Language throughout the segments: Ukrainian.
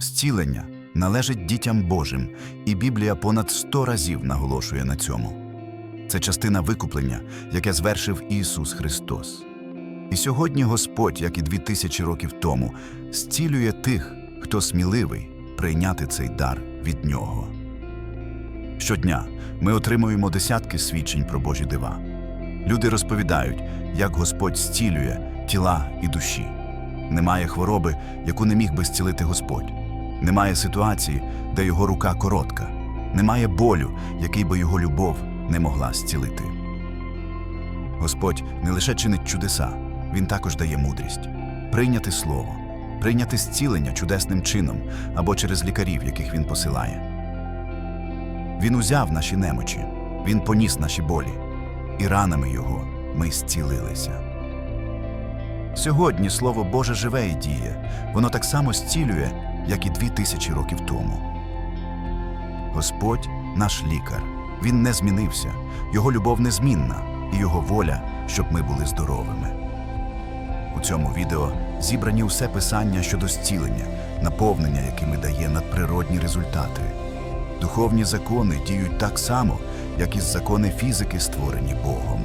Зцілення належить дітям Божим, і Біблія понад сто разів наголошує на цьому. Це частина викуплення, яке звершив Ісус Христос. І сьогодні Господь, як і дві тисячі років тому, зцілює тих, хто сміливий прийняти цей дар від Нього. Щодня ми отримуємо десятки свідчень про Божі дива. Люди розповідають, як Господь зцілює тіла і душі. Немає хвороби, яку не міг би зцілити Господь. Немає ситуації, де його рука коротка. Немає болю, який би його любов не могла зцілити. Господь не лише чинить чудеса, Він також дає мудрість. Прийняти слово, прийняти зцілення чудесним чином або через лікарів, яких Він посилає. Він узяв наші немочі, Він поніс наші болі, і ранами Його ми зцілилися. Сьогодні Слово Боже живе і діє, воно так само зцілює, як і дві тисячі років тому. Господь наш лікар, Він не змінився, Його любов незмінна, і Його воля, щоб ми були здоровими. У цьому відео зібрані усе писання щодо зцілення, наповнення, якими дає надприродні результати. Духовні закони діють так само, як і закони фізики, створені Богом.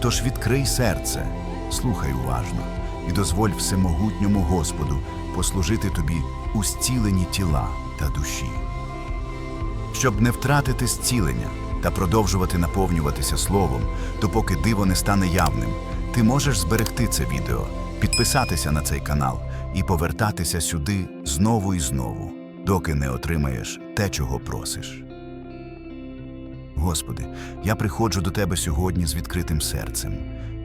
Тож відкрий серце, слухай уважно і дозволь всемогутньому Господу послужити тобі у зціленні тіла та душі. Щоб не втратити зцілення та продовжувати наповнюватися словом, допоки диво не стане явним, ти можеш зберегти це відео, підписатися на цей канал і повертатися сюди знову і знову, доки не отримаєш те, чого просиш. Господи, я приходжу до Тебе сьогодні з відкритим серцем.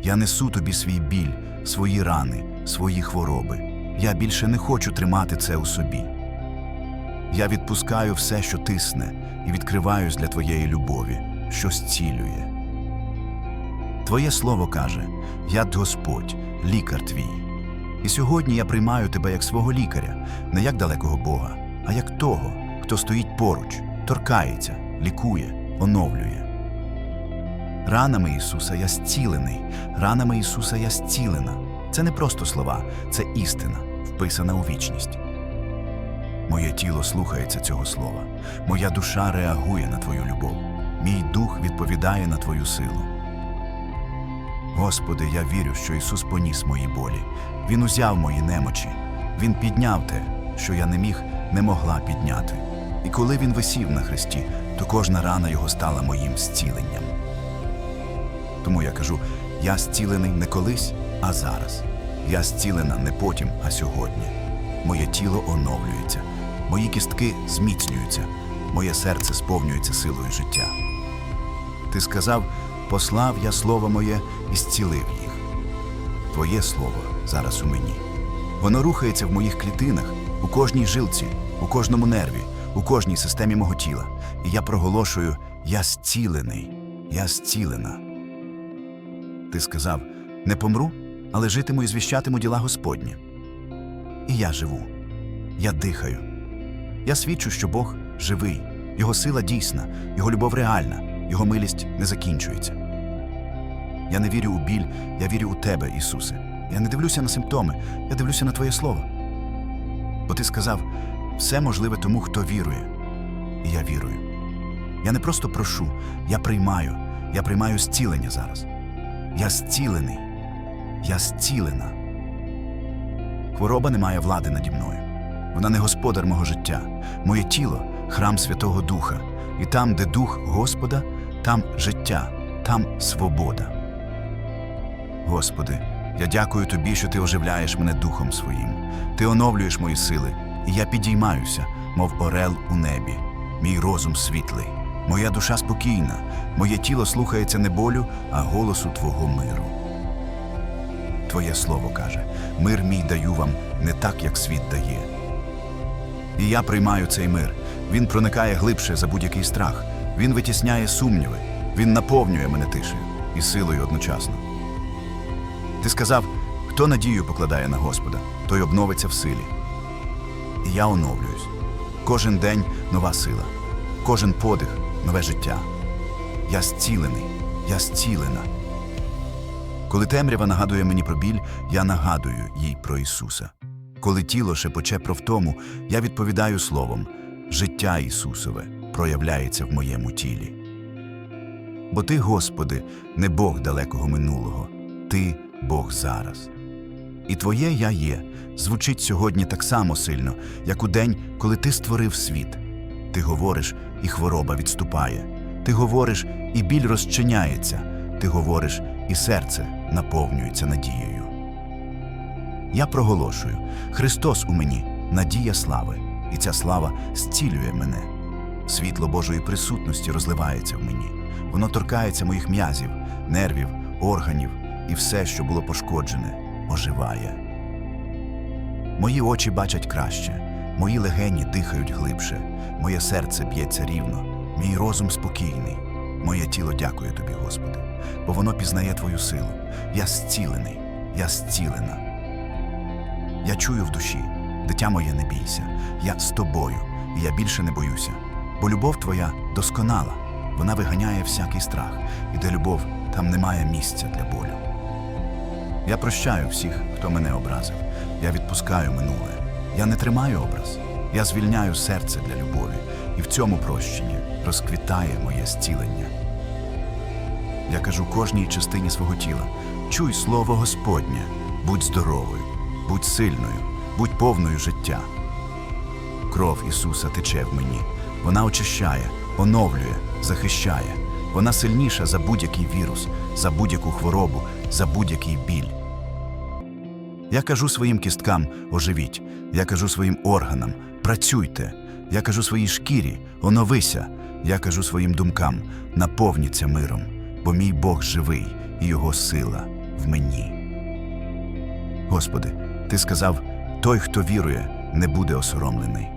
Я несу Тобі свій біль, свої рани, свої хвороби. Я більше не хочу тримати це у собі. Я відпускаю все, що тисне, і відкриваюсь для Твоєї любові, що зцілює. Твоє слово каже: Я Господь, лікар твій. І сьогодні я приймаю тебе як свого лікаря, не як далекого Бога, а як того, хто стоїть поруч, торкається, лікує, оновлює. Ранами Ісуса я зцілений, ранами Ісуса я зцілена. Це не просто слова, це істина, вписана у вічність. Моє тіло слухається цього слова, моя душа реагує на Твою любов, мій дух відповідає на Твою силу. Господи, я вірю, що Ісус поніс мої болі. Він узяв мої немочі, Він підняв те, що я не міг, не могла підняти. І коли Він висів на хресті, то кожна рана Його стала моїм зціленням. Тому я кажу: я зцілений не колись, а зараз. Я зцілена не потім, а сьогодні. Моє тіло оновлюється, мої кістки зміцнюються, моє серце сповнюється силою життя. Ти сказав, послав я слово моє і зцілив їх. Твоє слово зараз у мені. Воно рухається в моїх клітинах, у кожній жилці, у кожному нерві, у кожній системі мого тіла. І я проголошую: я зцілений, я зцілена. Ти сказав: не помру, але житиму і звіщатиму діла Господні. І я живу, я дихаю. Я свідчу, що Бог живий, Його сила дійсна, Його любов реальна, Його милість не закінчується. Я не вірю у біль, я вірю у Тебе, Ісусе. Я не дивлюся на симптоми, я дивлюся на Твоє Слово. Бо Ти сказав, все можливе тому, хто вірує. І я вірую. Я не просто прошу, я приймаю, я приймаю зцілення зараз. Я зцілений, я зцілена. Хвороба не має влади наді мною. Вона не господар мого життя. Моє тіло храм Святого Духа. І там, де дух Господа, там життя, там свобода. Господи, я дякую Тобі, що Ти оживляєш мене духом своїм. Ти оновлюєш мої сили, і я підіймаюся, мов орел у небі. Мій розум світлий, моя душа спокійна, моє тіло слухається не болю, а голосу Твого миру. Твоє слово каже: мир мій даю вам не так, як світ дає. І я приймаю цей мир. Він проникає глибше за будь-який страх. Він витісняє сумніви, він наповнює мене тишею і силою одночасно. Ти сказав, хто надію покладає на Господа, той обновиться в силі. І я оновлююсь. Кожен день нова сила, кожен подих нове життя. Я зцілений, я зцілена. Коли темрява нагадує мені про біль, я нагадую їй про Ісуса. Коли тіло шепоче про втому, я відповідаю словом життя Ісусове проявляється в моєму тілі. Бо ти, Господи, не Бог далекого минулого, ти Бог зараз. І Твоє Я є звучить сьогодні так само сильно, як у день, коли ти створив світ. Ти говориш, і хвороба відступає. Ти говориш, і біль розчиняється. Ти говориш, і серце наповнюється надією. Я проголошую: Христос у мені надія слави, і ця слава зцілює мене. Світло Божої присутності розливається в мені. Воно торкається моїх м'язів, нервів, органів, і все, що було пошкоджене, оживає. Мої очі бачать краще, мої легені дихають глибше, моє серце б'ється рівно, мій розум спокійний. Моє тіло дякує тобі, Господи, бо воно пізнає Твою силу. Я зцілений, я зцілена. Я чую в душі, дитя моє, не бійся, я з тобою, і я більше не боюся, бо любов твоя досконала, вона виганяє всякий страх, і де любов, там немає місця для болю. Я прощаю всіх, хто мене образив. Я відпускаю минуле. Я не тримаю образ. Я звільняю серце для любові, і в цьому прощенні розквітає моє зцілення. Я кажу кожній частині свого тіла: чуй слово Господнє, будь здоровою, будь сильною, будь повною життя. Кров Ісуса тече в мені. Вона очищає, оновлює, захищає. Вона сильніша за будь-який вірус, за будь-яку хворобу, за будь-який біль. Я кажу своїм кісткам оживіть, я кажу своїм органам працюйте, я кажу своїй шкірі оновися, я кажу своїм думкам наповніться миром, бо мій Бог живий і його сила в мені. Господи, Ти сказав: той, хто вірує, не буде осоромлений.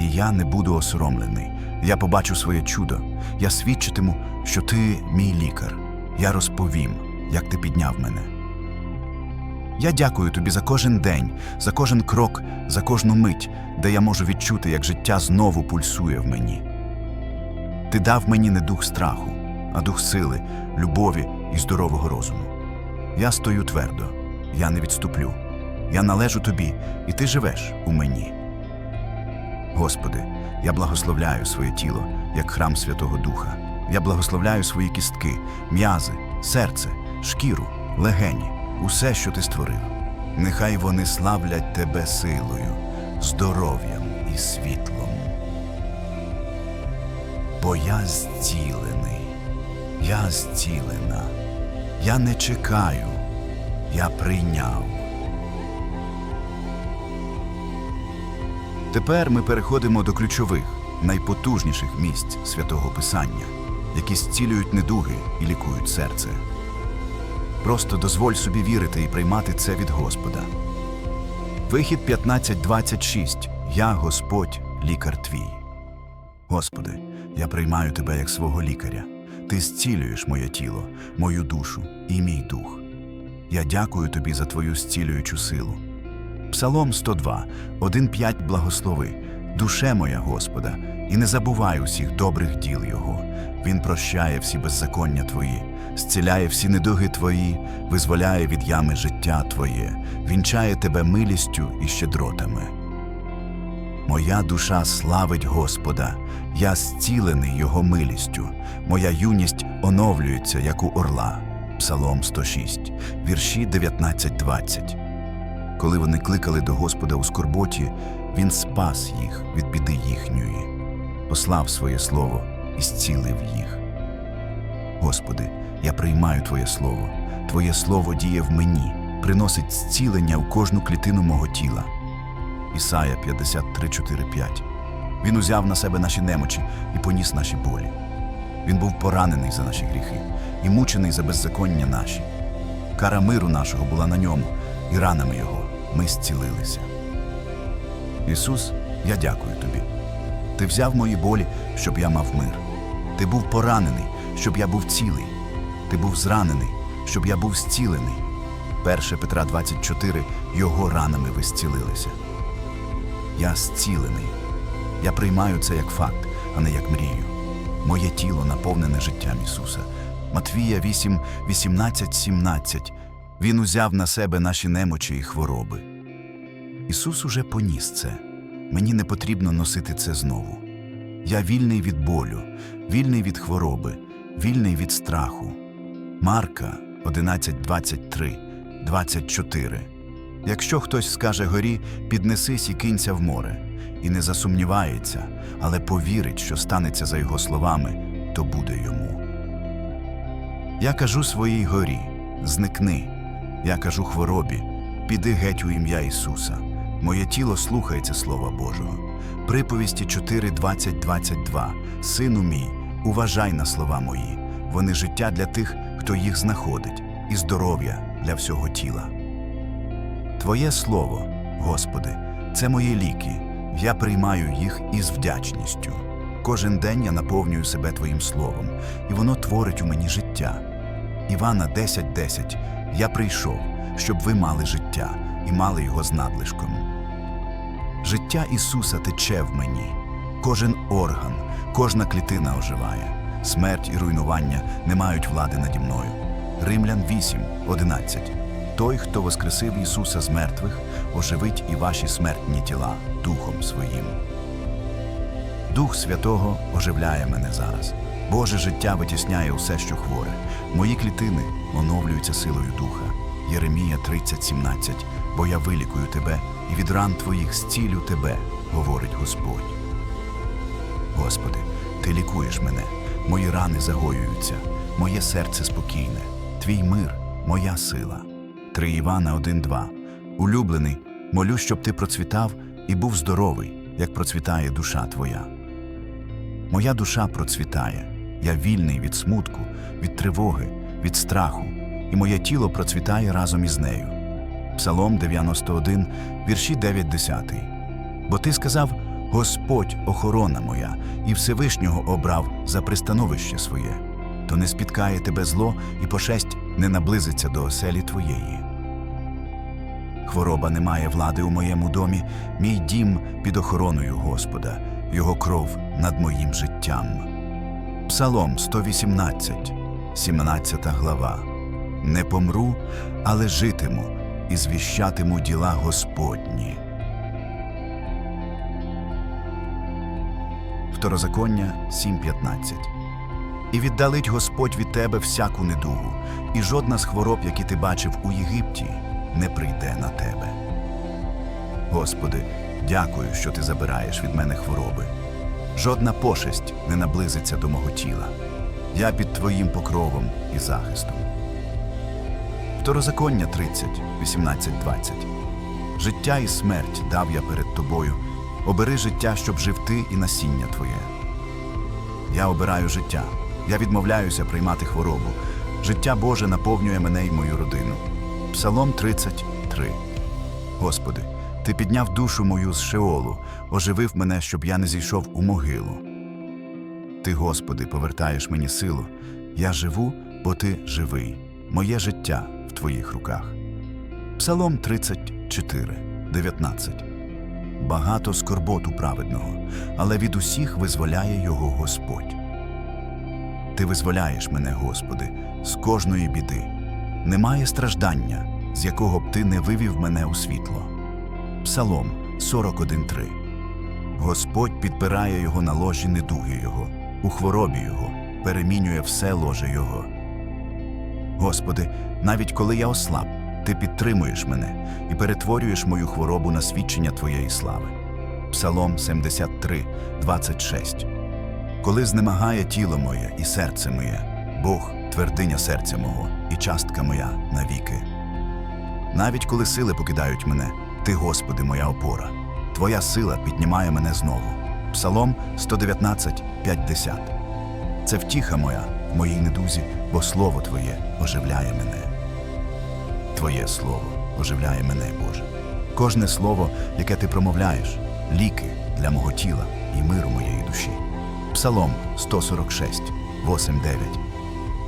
І я не буду осоромлений. Я побачу своє чудо. Я свідчитиму, що ти мій лікар. Я розповім, як ти підняв мене. Я дякую тобі за кожен день, за кожен крок, за кожну мить, де я можу відчути, як життя знову пульсує в мені. Ти дав мені не дух страху, а дух сили, любові і здорового розуму. Я стою твердо, я не відступлю. Я належу тобі, і ти живеш у мені. Господи, я благословляю своє тіло як храм Святого Духа. Я благословляю свої кістки, м'язи, серце, шкіру, легені, усе, що ти створив. Нехай вони славлять тебе силою, здоров'ям і світлом. Бо я зцілений, я зцілена, я не чекаю, я прийняв. Тепер ми переходимо до ключових, найпотужніших місць святого Писання, які зцілюють недуги і лікують серце. Просто дозволь собі вірити і приймати це від Господа. Вихід 15.26. Я Господь, лікар твій. Господи, я приймаю тебе як свого лікаря. Ти зцілюєш моє тіло, мою душу і мій дух. Я дякую тобі за твою зцілюючу силу. Псалом 102, 1.5 благослови, душе моя Господа, і не забувай усіх добрих діл Його. Він прощає всі беззаконня Твої, зціляє всі недуги Твої, визволяє від ями життя Твоє, вінчає тебе милістю і щедротами. Моя душа славить Господа, я зцілений Його милістю, моя юність оновлюється, як у орла. Псалом 106, вірші 19-20. Коли вони кликали до Господа у скорботі, Він спас їх від біди їхньої, послав своє слово і зцілив їх. Господи, я приймаю Твоє Слово. Твоє Слово діє в мені, приносить зцілення у кожну клітину мого тіла. Ісая 53, 4, 5. Він узяв на себе наші немочі і поніс наші болі. Він був поранений за наші гріхи і мучений за беззаконня наші. Кара миру нашого була на ньому, і ранами його ми зцілилися. Ісус, я дякую тобі. Ти взяв мої болі, щоб я мав мир. Ти був поранений, щоб я був цілий. Ти був зранений, щоб я був зцілений. 1 Петра 24 Його ранами ви зцілилися. Я зцілений. Я приймаю це як факт, а не як мрію. Моє тіло наповнене життям Ісуса. Матвія 8, 18, 17. Він узяв на себе наші немочі і хвороби. Ісус уже поніс це. Мені не потрібно носити це знову. Я вільний від болю, вільний від хвороби, вільний від страху. Марка 11, 23, 24. Якщо хтось скаже горі, піднесись і кинься в море, і не засумнівається, але повірить, що станеться за його словами, то буде йому. Я кажу своїй горі, зникни. Я кажу хворобі, піди геть у ім'я Ісуса. Моє тіло слухається Слова Божого. Приповісті 4, 20, 22. Сину мій, уважай на слова мої. Вони життя для тих, хто їх знаходить, і здоров'я для всього тіла. Твоє слово, Господи, це мої ліки. Я приймаю їх із вдячністю. Кожен день я наповнюю себе Твоїм словом, і воно творить у мені життя. Івана 10.10 Я прийшов, щоб ви мали життя і мали його з надлишком. Життя Ісуса тече в мені. Кожен орган, кожна клітина оживає. Смерть і руйнування не мають влади наді мною. Римлян 8.11 Той, хто воскресив Ісуса з мертвих, оживить і ваші смертні тіла Духом Своїм. Дух Святого оживляє мене зараз. Боже життя витісняє усе, що хворе. Мої клітини оновлюються силою Духа. Єремія 30.17 Бо я вилікую тебе і від ран твоїх зцілю тебе, говорить Господь. Господи, Ти лікуєш мене, мої рани загоюються, моє серце спокійне, твій мир, моя сила. 3 Івана 1.2 Улюблений, молю, щоб ти процвітав і був здоровий, як процвітає душа твоя. Моя душа процвітає, я вільний від смутку, від тривоги, від страху, і моє тіло процвітає разом із нею. Псалом 91, вірші 9-10. Бо ти сказав: Господь охорона моя, і Всевишнього обрав за пристановище своє, то не спіткає тебе зло, і пошесть не наблизиться до оселі твоєї. Хвороба не має влади у моєму домі, мій дім під охороною Господа, його кров над моїм життям. Псалом 118, 17 глава. Не помру, але житиму і звіщатиму діла Господні. Второзаконня 7.15 І віддалить Господь від тебе всяку недугу, і жодна з хвороб, які ти бачив у Єгипті, не прийде на тебе. Господи, дякую, що ти забираєш від мене хвороби. Жодна пошесть не наблизиться до мого тіла. Я під Твоїм покровом і захистом. Второзаконня 30, 18, 20. Життя і смерть дав я перед тобою. Обери життя, щоб жив ти і насіння твоє. Я обираю життя. Я відмовляюся приймати хворобу. Життя Боже наповнює мене і мою родину. Псалом 33. Господи, Ти підняв душу мою з Шеолу, оживив мене, щоб я не зійшов у могилу. Ти, Господи, повертаєш мені силу. Я живу, бо Ти живий. Моє життя в Твоїх руках. Псалом 34, 19. Багато скорботу праведного, але від усіх визволяє його Господь. Ти визволяєш мене, Господи, з кожної біди. Немає страждання, з якого б ти не вивів мене у світло. Псалом 41.3 Господь підпирає його на ложі недуги його, у хворобі його, перемінює все ложе його. Господи, навіть коли я ослаб, Ти підтримуєш мене і перетворюєш мою хворобу на свідчення Твоєї слави. Псалом 73, 26 Коли знемагає тіло моє і серце моє, Бог твердиня серця мого і частка моя навіки. Навіть коли сили покидають мене, Ти, Господи, моя опора. Твоя сила піднімає мене знову. Псалом 119, 50 Це втіха моя в моїй недузі, бо слово Твоє оживляє мене. Твоє слово оживляє мене, Боже. Кожне слово, яке ти промовляєш, ліки для мого тіла і миру моєї душі. Псалом 146, 8, 9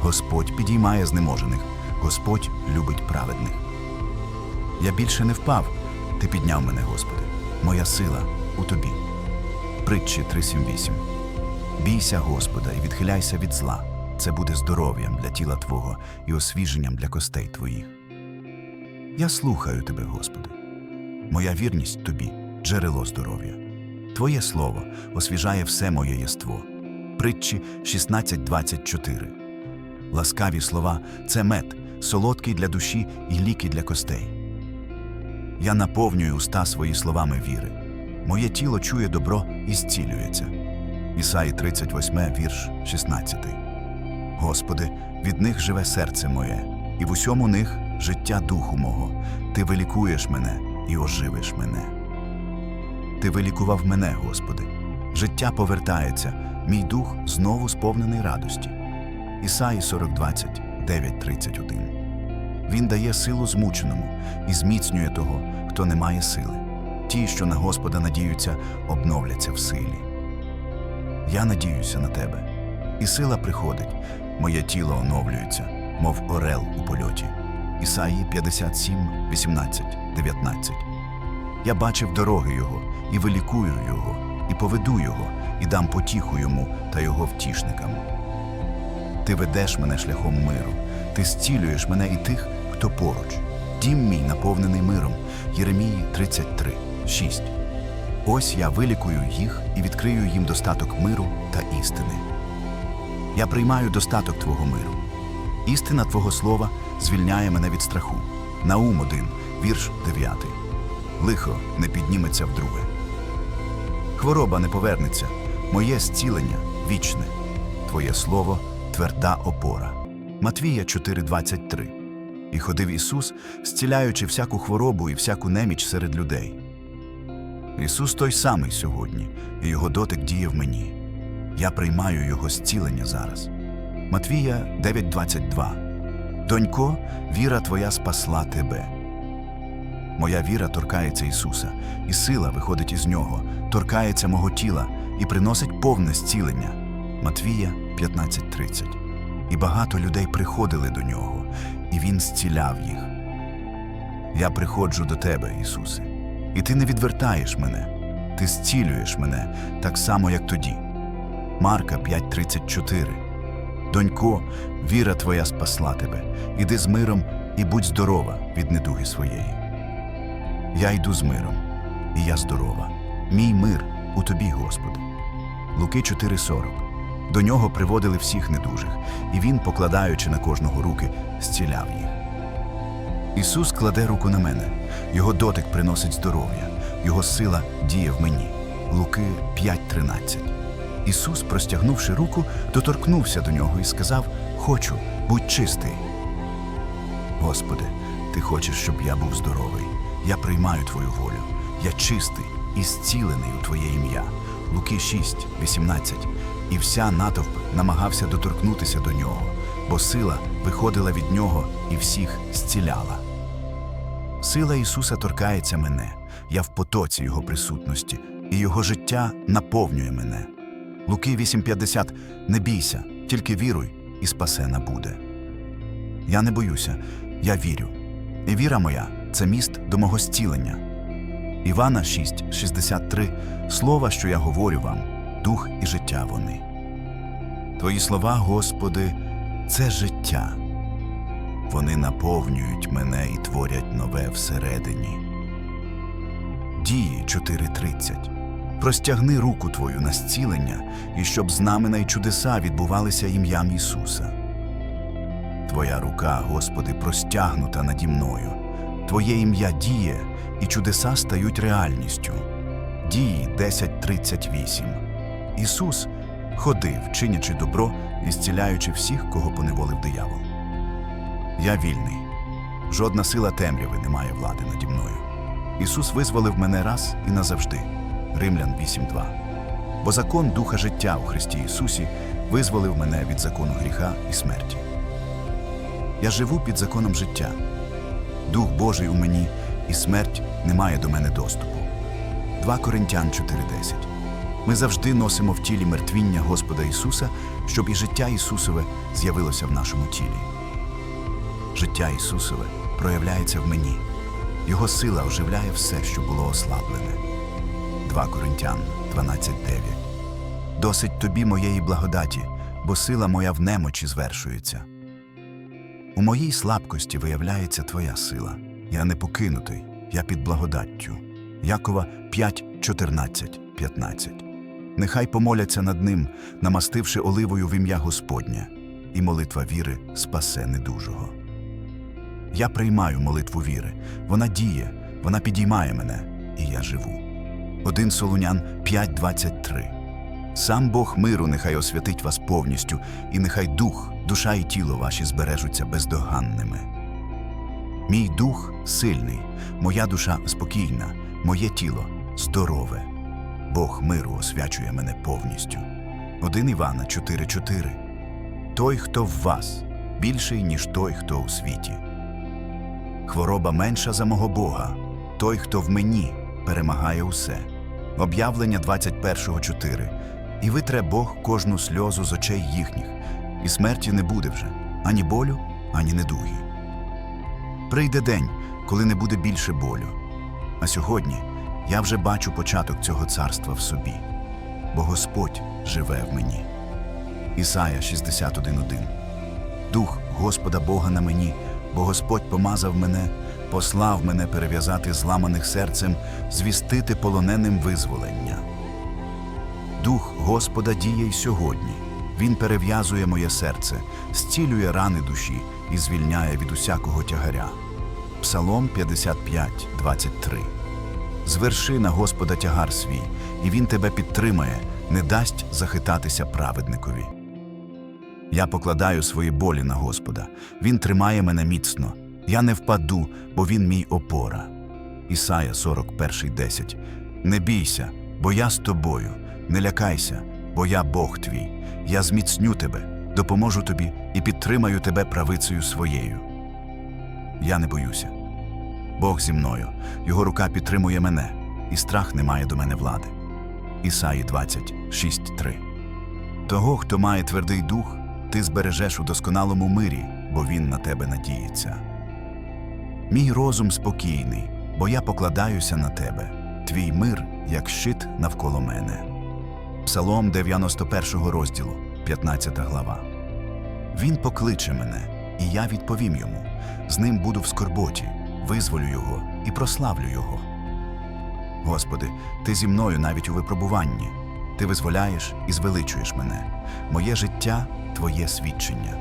Господь підіймає знеможених, Господь любить праведних. Я більше не впав, ти підняв мене, Господи. Моя сила у тобі. Притчі 378. Бійся Господа і відхиляйся від зла. Це буде здоров'ям для тіла Твого і освіженням для костей Твоїх. Я слухаю Тебе, Господи. Моя вірність тобі джерело здоров'я. Твоє слово освіжає все моє єство. Притчі 16.24. Ласкаві слова це мед, солодкий для душі і ліки для костей. Я наповнюю уста свої словами віри. Моє тіло чує добро і зцілюється. Ісаї 38, вірш 16. Господи, від них живе серце моє, і в усьому них життя духу мого. Ти вилікуєш мене і оживиш мене. Ти вилікував мене, Господи. Життя повертається, мій дух знову сповнений радості. Ісаї 40:20, 9:31. Він дає силу змученому і зміцнює того, хто не має сили. Ті, що на Господа надіються, обновляться в силі. Я надіюся на тебе, і сила приходить, моє тіло оновлюється, мов орел у польоті. Ісаї 57, 18, 19. Я бачив дороги Його, і вилікую Його, і поведу Його, і дам потіху йому та його втішникам. Ти ведеш мене шляхом миру, ти зцілюєш мене і тих, хто поруч. Дім мій наповнений миром. Єремії 33, 6. Ось я вилікую їх і відкрию їм достаток миру та істини. Я приймаю достаток Твого миру. Істина Твого слова звільняє мене від страху. Наум 1, вірш 9. Лихо не підніметься вдруге. Хвороба не повернеться, моє зцілення вічне, Твоє слово тверда опора. Матвія 4:23. І ходив Ісус, зціляючи всяку хворобу і всяку неміч серед людей. Ісус той самий сьогодні, і Його дотик діє в мені. Я приймаю Його зцілення зараз. Матвія 9:22. Донько, віра твоя спасла тебе. Моя віра торкається Ісуса, і сила виходить із Нього, торкається мого тіла і приносить повне зцілення. Матвія 15:30. І багато людей приходили до нього, і Він зціляв їх. Я приходжу до Тебе, Ісусе, і Ти не відвертаєш мене, Ти зцілюєш мене так само, як тоді. Марка 5:34. Донько, віра твоя спасла тебе. Іди з миром і будь здорова від недуги своєї. Я йду з миром, і я здорова. Мій мир у тобі, Господи. Луки 4:40. До нього приводили всіх недужих, і він, покладаючи на кожного руки, зціляв їх. Ісус кладе руку на мене, Його дотик приносить здоров'я, Його сила діє в мені. Луки 5:13. Ісус, простягнувши руку, доторкнувся до нього і сказав: Хочу, будь чистий. Господи, Ти хочеш, щоб я був здоровий. Я приймаю Твою волю. Я чистий і зцілений у Твоє ім'я. Луки 6, 18. І вся натовп намагався доторкнутися до нього, бо сила виходила від нього і всіх зціляла. Сила Ісуса торкається мене, я в потоці Його присутності, і Його життя наповнює мене. Луки 8:50 Не бійся, тільки віруй, і спасена буде. Я не боюся, я вірю. І віра моя це міст до мого зцілення. Івана 6:63 Слова, що я говорю вам, дух і життя вони. Твої слова, Господи, це життя. Вони наповнюють мене і творять нове всередині. Дії 4.30. Простягни руку Твою на зцілення, і щоб знамена й чудеса відбувалися ім'ям Ісуса. Твоя рука, Господи, простягнута наді мною. Твоє ім'я діє, і чудеса стають реальністю. Дії 10.38. Ісус ходив, чинячи добро і зціляючи всіх, кого поневолив диявол. Я вільний. Жодна сила темряви не має влади наді мною. Ісус визволив мене раз і назавжди. Римлян 8.2. Бо закон Духа життя у Христі Ісусі визволив мене від закону гріха і смерті. Я живу під законом життя. Дух Божий у мені, і смерть не має до мене доступу. 2 Коринтян 4.10. Ми завжди носимо в тілі мертвіння Господа Ісуса, щоб і життя Ісусове з'явилося в нашому тілі. Життя Ісусове проявляється в мені. Його сила оживляє все, що було ослаблене. 2 Коринтян 12.9 Досить тобі моєї благодаті, бо сила моя в немочі звершується. У моїй слабкості виявляється твоя сила. Я не покинутий, я під благодаттю. Якова 5, 14, 15. Нехай помоляться над ним, намастивши оливою в ім'я Господнє, і молитва віри спасе недужого. Я приймаю молитву віри, вона діє, вона підіймає мене, і я живу. 1 Солунян 5.23 Сам Бог миру нехай освятить вас повністю, і нехай дух, душа і тіло ваші збережуться бездоганними. Мій дух сильний, моя душа спокійна, моє тіло здорове. Бог миру освячує мене повністю. 1 Івана 4.4 Той, хто в вас, більший, ніж той, хто у світі. Хвороба менша за мого Бога. Той, хто в мені, перемагає усе. Об'явлення 21.4. І витре Бог кожну сльозу з очей їхніх, і смерті не буде вже ані болю, ані недуги. Прийде день, коли не буде більше болю. А сьогодні я вже бачу початок цього царства в собі, бо Господь живе в мені. Ісая 61.1 Дух Господа Бога на мені, бо Господь помазав мене, послав мене перев'язати зламаних серцем, звістити полоненим визволення. Дух Господа діє й сьогодні. Він перев'язує моє серце, зцілює рани душі і звільняє від усякого тягаря. Псалом 55, 23 Зверши на Господа тягар свій, і Він тебе підтримає, не дасть захитатися праведникові. Я покладаю свої болі на Господа. Він тримає мене міцно. Я не впаду, бо він мій опора. Ісая 41.10 Не бійся, бо я з тобою. Не лякайся, бо я Бог твій. Я зміцню тебе, допоможу тобі і підтримаю тебе правицею своєю. Я не боюся. Бог зі мною, його рука підтримує мене, і страх не має до мене влади. Ісаї 26.3 того, хто має твердий дух, ти збережеш у досконалому мирі, бо він на тебе надіється. Мій розум спокійний, бо я покладаюся на тебе, твій мир, як щит навколо мене. Псалом 91 розділу, 15 глава. Він покличе мене, і я відповім йому. З ним буду в скорботі, визволю його і прославлю його. Господи, ти зі мною навіть у випробуванні. Ти визволяєш і звеличуєш мене. Моє життя Твоє свідчення.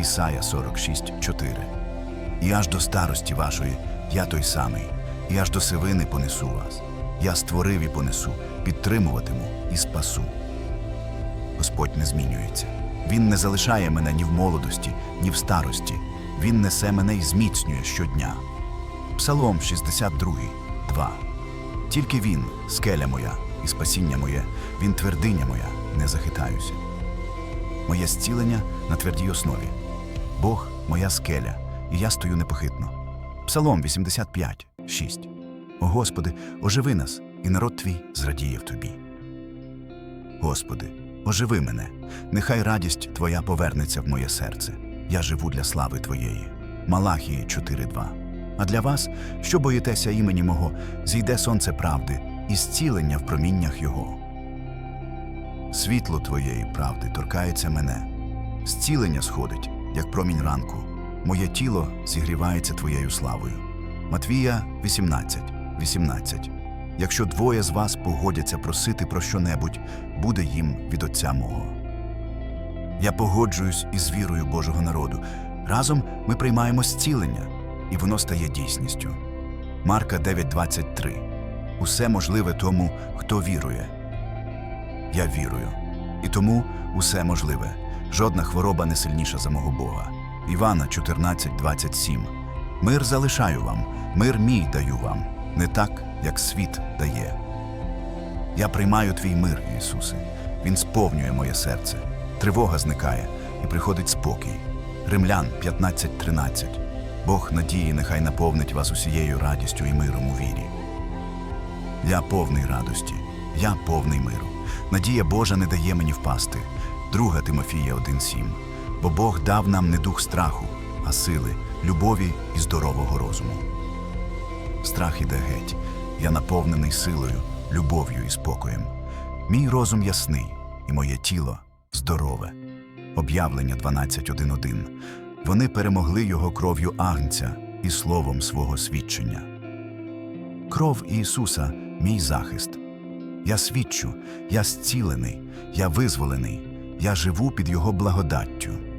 Ісая 46,4 І аж до старості вашої я той самий, і аж до сивини понесу вас. Я створив і понесу, підтримуватиму і спасу. Господь не змінюється. Він не залишає мене ні в молодості, ні в старості. Він несе мене і зміцнює щодня. Псалом 62, 2 Тільки він, скеля моя і спасіння моє, він твердиня моя, не захитаюся. Моє зцілення на твердій основі. Бог моя скеля, і я стою непохитно. Псалом 85, 6 О Господи, оживи нас, і народ твій зрадіє в тобі. Господи, оживи мене, нехай радість Твоя повернеться в моє серце. Я живу для слави Твоєї. Малахії 4.2 А для вас, що боїтеся імені мого, зійде сонце правди і зцілення в проміннях Його. Світло Твоєї правди торкається мене, зцілення сходить, як промінь ранку. Моє тіло зігрівається Твоєю славою. Матвія 18, 18 Якщо двоє з вас погодяться просити про щонебудь, буде їм від Отця мого. Я погоджуюсь із вірою Божого народу. Разом ми приймаємо зцілення, і воно стає дійсністю. Марка 9.23 Усе можливе тому, хто вірує. Я вірую. І тому усе можливе. Жодна хвороба не сильніша за мого Бога. Івана 14.27 Мир залишаю вам, мир мій даю вам, не так, як світ дає. Я приймаю твій мир, Ісусе. Він сповнює моє серце. Тривога зникає і приходить спокій. Римлян 15.13 Бог надії нехай наповнить вас усією радістю і миром у вірі. Я повний радості, я повний миру. Надія Божа не дає мені впасти. 2 Тимофія 1.7 Бо Бог дав нам не дух страху, а сили, любові і здорового розуму. Страх іде геть. Я наповнений силою, любов'ю і спокоєм. Мій розум ясний, і моє тіло здорове. Об'явлення 12.1.1 Вони перемогли його кров'ю агнця і словом свого свідчення. Кров Ісуса мій захист. Я свідчу, я зцілений, я визволений, я живу під Його благодаттю.